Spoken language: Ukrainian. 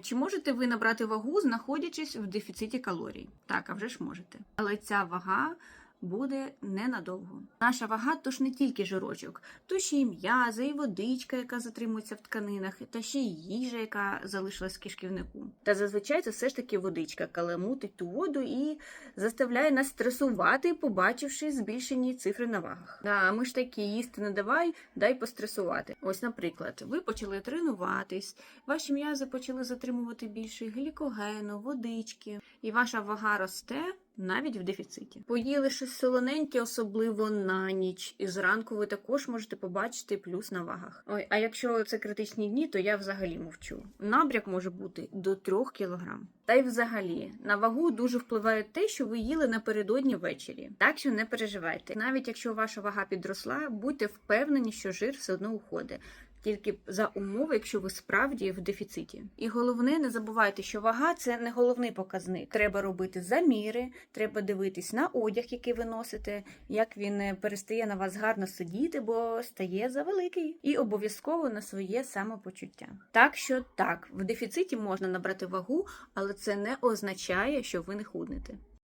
Чи можете ви набрати вагу, знаходячись в дефіциті калорій? Так, а вже ж можете. Але ця вага буде ненадовго. Наша вага то ж не тільки жирочок, то ще й м'язи, і водичка, яка затримується в тканинах, та ще й їжа, яка залишилась в кишківнику. Та зазвичай це все ж таки водичка, каламутить ту воду і заставляє нас стресувати, побачивши збільшені цифри на вагах. Да, ми ж такі їсти не давай, дай постресувати. Ось, наприклад, ви почали тренуватись, ваші м'язи почали затримувати більше глікогену, водички, і ваша вага росте. Навіть в дефіциті. Поїли щось солоненьке, особливо на ніч, і зранку ви також можете побачити плюс на вагах. Ой, а якщо це критичні дні, то я взагалі мовчу. Набряк може бути до 3 кілограм. Та й взагалі на вагу дуже впливає те, що ви їли напередодні ввечері. Так що не переживайте. Навіть якщо ваша вага підросла, будьте впевнені, що жир все одно уходить. Тільки за умови, якщо ви справді в дефіциті. І головне, не забувайте, що вага це не головний показник. Треба робити заміри, треба дивитись на одяг, який ви носите, як він е, перестає на вас гарно сидіти, бо стає завеликий, і обов'язково на своє самопочуття. Так що так, в дефіциті можна набрати вагу, але це не означає, що ви не худнете.